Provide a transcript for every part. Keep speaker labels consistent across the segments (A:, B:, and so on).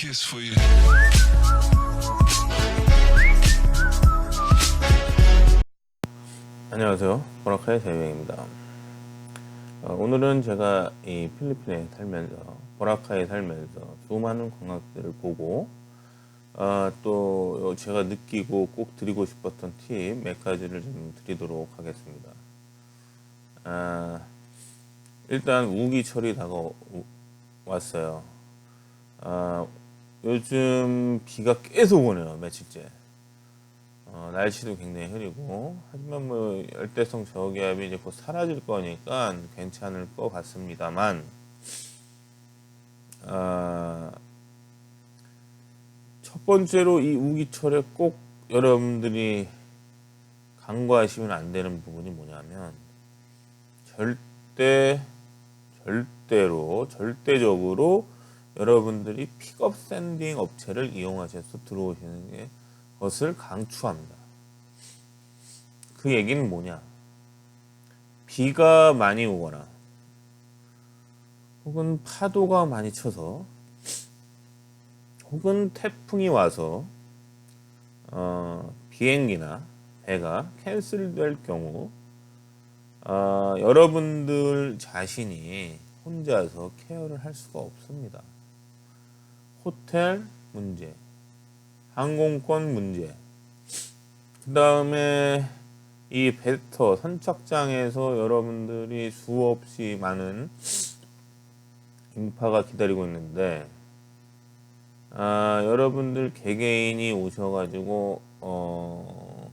A: kiss for you.
B: 안녕하세요. 보라카의 대명입니다. 어, 오늘은 제가 이 필리핀에 살면서 보라카에 살면서 수많은 관광지들을 보고 어, 또 제가 느끼고 꼭 드리고 싶었던 팁 몇 가지를 좀 드리도록 하겠습니다. 아, 일단 우기철이 다가왔어요. 아, 요즘 비가 계속 오네요. 며칠째. 어, 날씨도 굉장히 흐리고 하지만 뭐 열대성 저기압이 이제 곧 사라질 거니까 괜찮을 것 같습니다만 아, 첫 번째로 이 우기철에 꼭 여러분들이 간과하시면 안 되는 부분이 뭐냐면 절대 절대로 절대적으로 여러분들이 픽업 샌딩 업체를 이용하셔서 들어오시는 게 것을 강추합니다. 그 얘기는 뭐냐? 비가 많이 오거나 혹은 파도가 많이 쳐서 혹은 태풍이 와서 어, 비행기나 배가 캔슬될 경우 어, 여러분들 자신이 혼자서 케어를 할 수가 없습니다. 호텔 문제, 항공권 문제, 그 다음에 이 배터 선착장에서 여러분들이 수없이 많은 인파가 기다리고 있는데 아, 여러분들 개개인이 오셔가지고 어,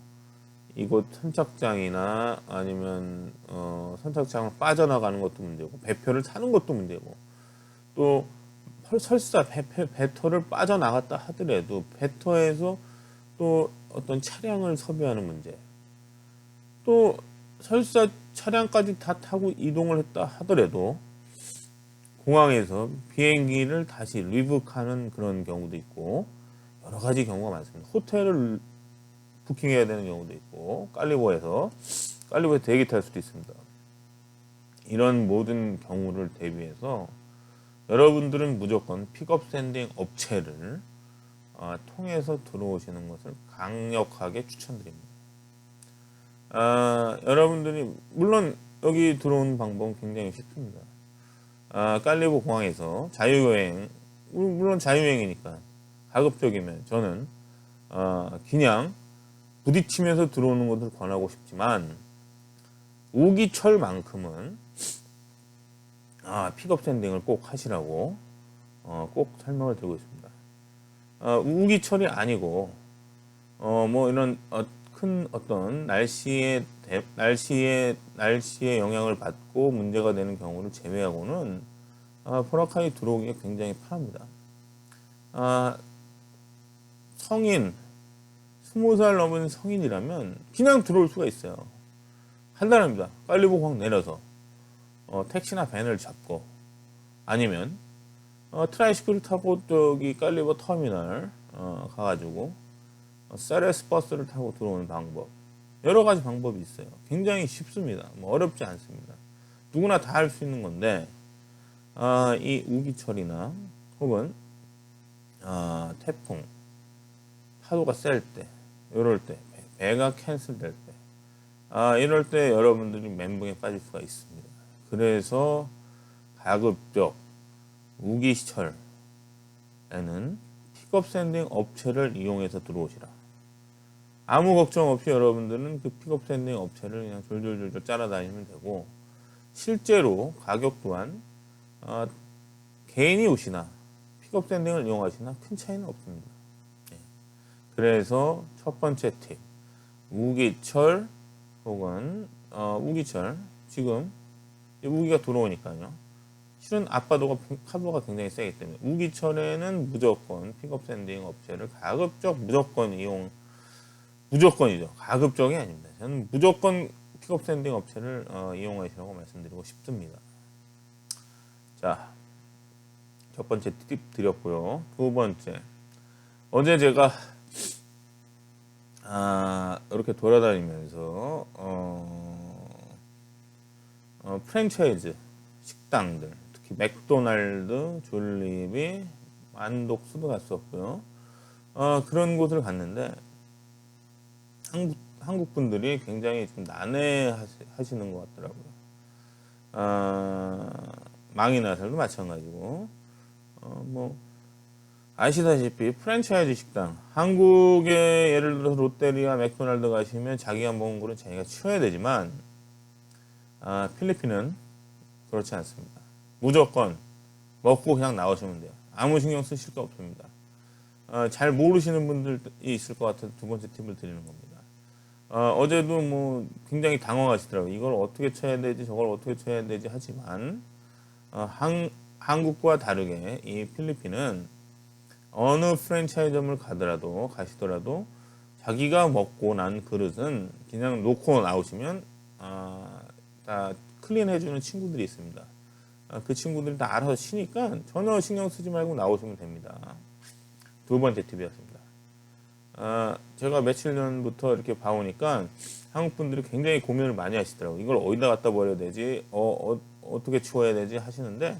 B: 이곳 선착장이나 아니면 어, 선착장을 빠져나가는 것도 문제고 배표를 타는 것도 문제고 또 설- 설사 배터를 빠져나갔다 하더라도 배터에서 또 어떤 차량을 섭외하는 문제 또 설사 차량까지 다 타고 이동을 했다 하더라도 공항에서 비행기를 다시 리북하는 그런 경우도 있고 여러 가지 경우가 많습니다. 호텔을 부킹해야 되는 경우도 있고 깔리보에서 깔리보에 대기 탈 수도 있습니다. 이런 모든 경우를 대비해서 여러분들은 무조건 픽업 샌딩 업체를 어, 통해서 들어오시는 것을 강력하게 추천드립니다. 아, 여러분들이 물론 여기 들어오는 방법은 굉장히 쉽습니다. 아, 깔리보 공항에서 자유여행 물론 자유여행이니까 가급적이면 저는 어, 그냥 부딪히면서 들어오는 것을 권하고 싶지만 우기철만큼은 아, 픽업 샌딩을 꼭 하시라고 어, 꼭 설명을 드리고 있습니다. 어, 우기철이 아니고 어, 뭐 이런 어, 큰 어떤 날씨의 대- 날씨의 날씨의 영향을 받고 문제가 되는 경우를 제외하고는 아, 포라카이 들어오기가 굉장히 편합니다. 아, 성인 스무 살 넘은 성인이라면 그냥 들어올 수가 있어요. 간단합니다. 깔리보 공항 내려서 어, 택시나 밴을 잡고 아니면 어, 트라이시클을 타고 저기 깔리버 터미널 어, 가가지고 어, 세레스 버스를 타고 들어오는 방법 여러 가지 방법이 있어요. 굉장히 쉽습니다. 뭐 어렵지 않습니다. 누구나 다 할 수 있는 건데 아, 이 우기철이나 혹은 아, 태풍 파도가 셀 때, 이럴 때, 배- 배가 캔슬될 때, 아, 이럴 때 여러분들이 멘붕에 빠질 수가 있습니다. 그래서 가급적 우기철에는 픽업 샌딩 업체를 이용해서 들어오시라. 아무 걱정 없이 여러분들은 그 픽업 샌딩 업체를 그냥 졸졸졸졸 짜라다니면 되고 실제로 가격 또한 아, 개인이 오시나 픽업 샌딩을 이용하시나 큰 차이는 없습니다. 예. 그래서 첫 번째 팁 우기철 혹은 어, 우기철 지금 이 우기가 들어오니까요. 실은 앞파도가 파도가 굉장히 세기 때문에 우기철에는 무조건 픽업 샌딩 업체를 가급적 무조건 이용 무조건이죠. 가급적이 아닙니다. 저는 무조건 픽업 샌딩 업체를 어, 이용하시라고 말씀드리고 싶습니다. 자, 첫 번째 팁 드렸고요. 두 번째, 어제 제가 아, 이렇게 돌아다니면서 어, 어, 프랜차이즈 식당들, 특히 맥도날드, 졸리비, 만독수도 갔었고요. 어, 그런 곳을 갔는데 한국, 한국 분들이 굉장히 좀 난해 하시는 것 같더라고요. 아, 망이나살도 마찬가지고 어, 뭐 아시다시피 프랜차이즈 식당 한국에 예를 들어서 롯데리아 맥도날드 가시면 자기가 먹은 거는 자기가 치워야 되지만 아, 필리핀은 그렇지 않습니다. 무조건 먹고 그냥 나오시면 돼요. 아무 신경 쓰실 거 없습니다. 어, 잘 모르시는 분들이 있을 것 같아서 두 번째 팁을 드리는 겁니다. 어, 제도뭐 굉장히 당황하시더라고요. 이걸 어떻게 쳐야 되지, 저걸 어떻게 쳐야 되지 하지만 어, 한, 한국과 다르게 이 필리핀은 어느 프랜차이즈점을 가더라도 가시더라도 자기가 먹고 난 그릇은 그냥 놓고 나오시면 어, 다 클린해주는 친구들이 있습니다. 어, 그 친구들이 다 알아서 치니까 전혀 신경 쓰지 말고 나오시면 됩니다. 두 번째 팁이었습니다. 아, 제가 며칠 전부터 이렇게 봐오니까 한국 분들이 굉장히 고민을 많이 하시더라고요. 이걸 어디다 갖다 버려야 되지? 어, 어, 떻게 치워야 되지? 하시는데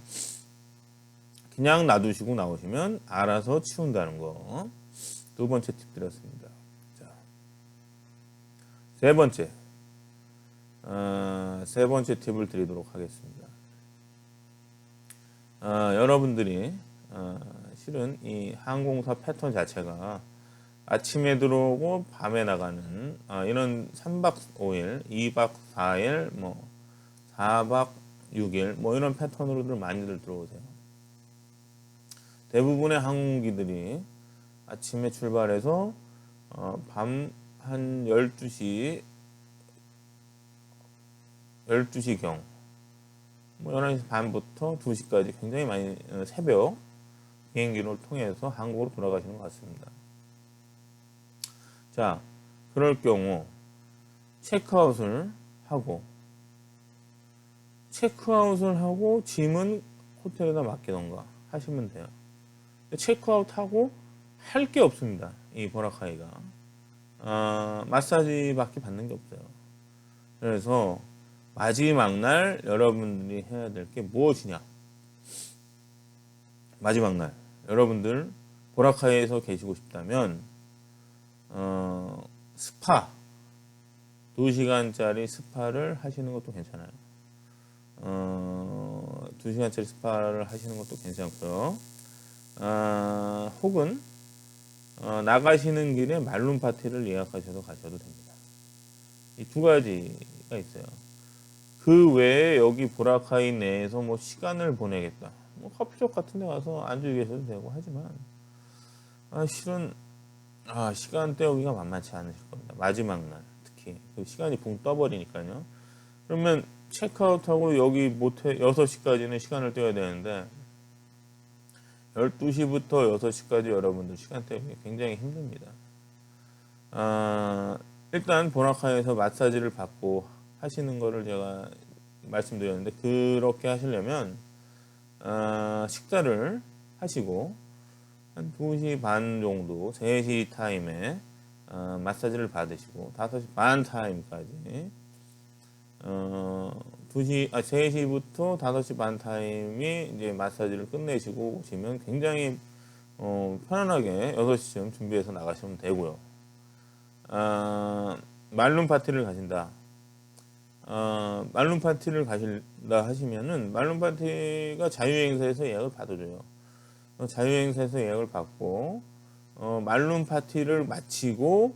B: 그냥 놔두시고 나오시면 알아서 치운다는 거. 두 번째 팁 드렸습니다. 자, 세 번째. 어, 세 번째 팁을 드리도록 하겠습니다. 어, 여러분들이 어, 실은 이 항공사 패턴 자체가 아침에 들어오고 밤에 나가는 아, 이런 3박 5일, 2박 4일, 뭐 4박 6일 뭐 이런 패턴으로들 많이들 들어오세요. 대부분의 항공기들이 아침에 출발해서 어, 밤한 12시 12시경 뭐 11시 반부터 2시까지 굉장히 많이 어, 새벽 비행기를 통해서 한국으로 돌아가시는 것 같습니다. 자, 그럴 경우 체크아웃을 하고 체크아웃을 하고 짐은 호텔에다 맡기던가 하시면 돼요. 체크아웃하고 할 게 없습니다. 이 보라카이가 아, 마사지밖에 받는 게 없어요. 그래서 마지막 날 여러분들이 해야 될 게 무엇이냐? 마지막 날 여러분들 보라카이에서 계시고 싶다면 어, 스파 2시간짜리 스파를 하시는 것도 괜찮아요. 어, 2시간짜리 스파를 하시는 것도 괜찮고요. 어, 혹은 어, 나가시는 길에 말룸 파티를 예약하셔서 가셔도 됩니다. 이 두 가지가 있어요. 그 외에 여기 보라카이 내에서 뭐 시간을 보내겠다. 뭐 커피숍 같은 데 가서 앉아 계셔도 되고 하지만 아, 실은 아, 시간 때우기가 만만치 않으실 겁니다. 마지막 날 특히 그 시간이 붕 떠버리니까요. 그러면 체크아웃하고 여기 모텔 6시까지는 시간을 떼어야 되는데 12시부터 6시까지 여러분들 시간 때우기 굉장히 힘듭니다. 아, 일단 보나카에서 마사지를 받고 하시는 거를 제가 말씀드렸는데 그렇게 하시려면 아, 식사를 하시고 한 2시 반 정도, 3시 타임에 어, 마사지를 받으시고 5시 반 타임까지 어, 2시, 아, 3시부터 5시 반 타임이 이제 마사지를 끝내시고 오시면 굉장히 어, 편안하게 6시쯤 준비해서 나가시면 되고요. 아, 말룸 파티를 가신다. 어, 말룸 파티를 가신다 하시면은 말룸 파티가 자유행사에서 예약을 받아줘요. 어, 자유행사에서 예약을 받고 어, 말룸 파티를 마치고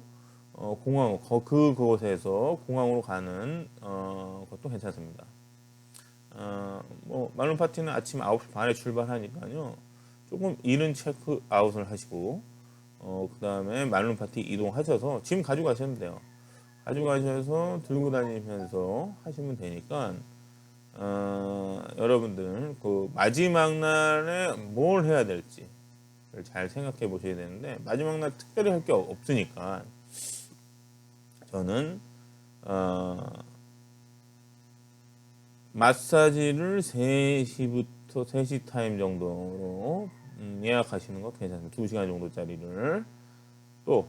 B: 어, 공항 그 그곳에서 공항으로 가는 어, 것도 괜찮습니다. 어, 뭐 말룸 파티는 아침 9시 반에 출발하니까요. 조금 이른 체크 아웃을 하시고 어, 그 다음에 말룸 파티 이동하셔서 짐 가지고 가시면 돼요. 가지고 가셔서 들고 다니면서 하시면 되니까 어, 여러분들 그 마지막 날에 뭘 해야 될지를 잘 생각해 보셔야 되는데 마지막 날 특별히 할 게 없으니까 저는 어, 마사지를 3시부터 3시 타임 정도로 음, 예약하시는 것도 괜찮습니다. 2시간 정도짜리를 또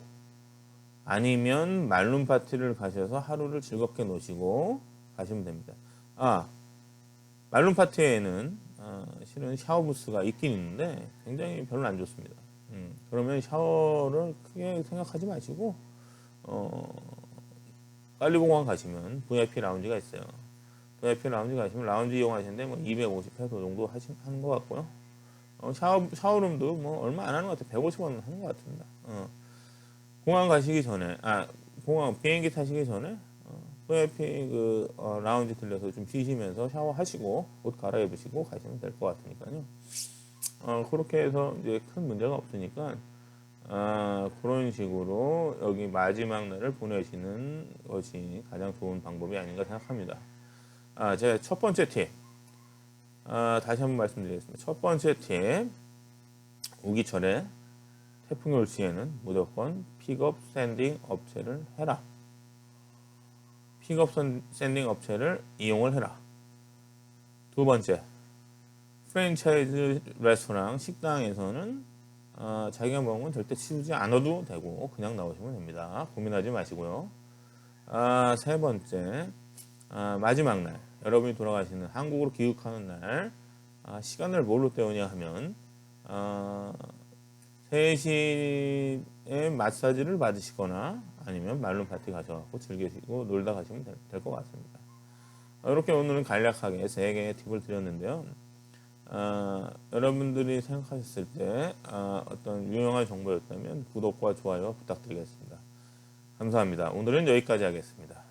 B: 아니면 말룸 파티를 가셔서 하루를 즐겁게 노시고 가시면 됩니다. 아 말룸 파티에는 어, 실은 샤워 부스가 있긴 있는데 굉장히 별로 안 좋습니다. 음, 그러면 샤워를 크게 생각하지 마시고 어, 빨리공원 가시면 VIP 라운지가 있어요. VIP 라운지 가시면 라운지 이용하시는데 뭐 250페소 정도 하시, 하는 것 같고요. 어, 샤워, 샤워룸도 뭐 얼마 안 하는 것 같아요. 150원 하는 것 같습니다. 어. 공항 가시기 전에, 아, 공항 비행기 타시기 전에 어, VIP 그 어, 라운지 들려서 좀 쉬시면서 샤워하시고 옷 갈아입으시고 가시면 될 것 같으니까요. 어, 그렇게 해서 이제 큰 문제가 없으니까 아, 그런 식으로 여기 마지막 날을 보내시는 것이 가장 좋은 방법이 아닌가 생각합니다. 아, 제 첫 번째 팁. 아, 다시 한번 말씀드리겠습니다. 첫 번째 팁. 우기철에 태풍이 올 시에는 무조건 픽업 샌딩 업체를 해라. 픽업 선- 샌딩 업체를 이용을 해라. 두 번째. 프랜차이즈 레스토랑 식당에서는 어, 자기가 먹은 건 절대 치우지 않아도 되고 그냥 나오시면 됩니다. 고민하지 마시고요. 아, 세 번째. 아, 마지막 날 여러분이 돌아가시는 한국으로 귀국하는 날 아, 시간을 뭘로 때우냐 하면 아, 3시에 마사지를 받으시거나 아니면 말룸 파티 가셔서 즐기시고 놀다 가시면 될 것 같습니다. 아, 이렇게 오늘은 간략하게 세 개의 팁을 드렸는데요. 아, 여러분들이 생각하셨을 때 아, 어떤 유용한 정보였다면 구독과 좋아요 부탁드리겠습니다. 감사합니다. 오늘은 여기까지 하겠습니다.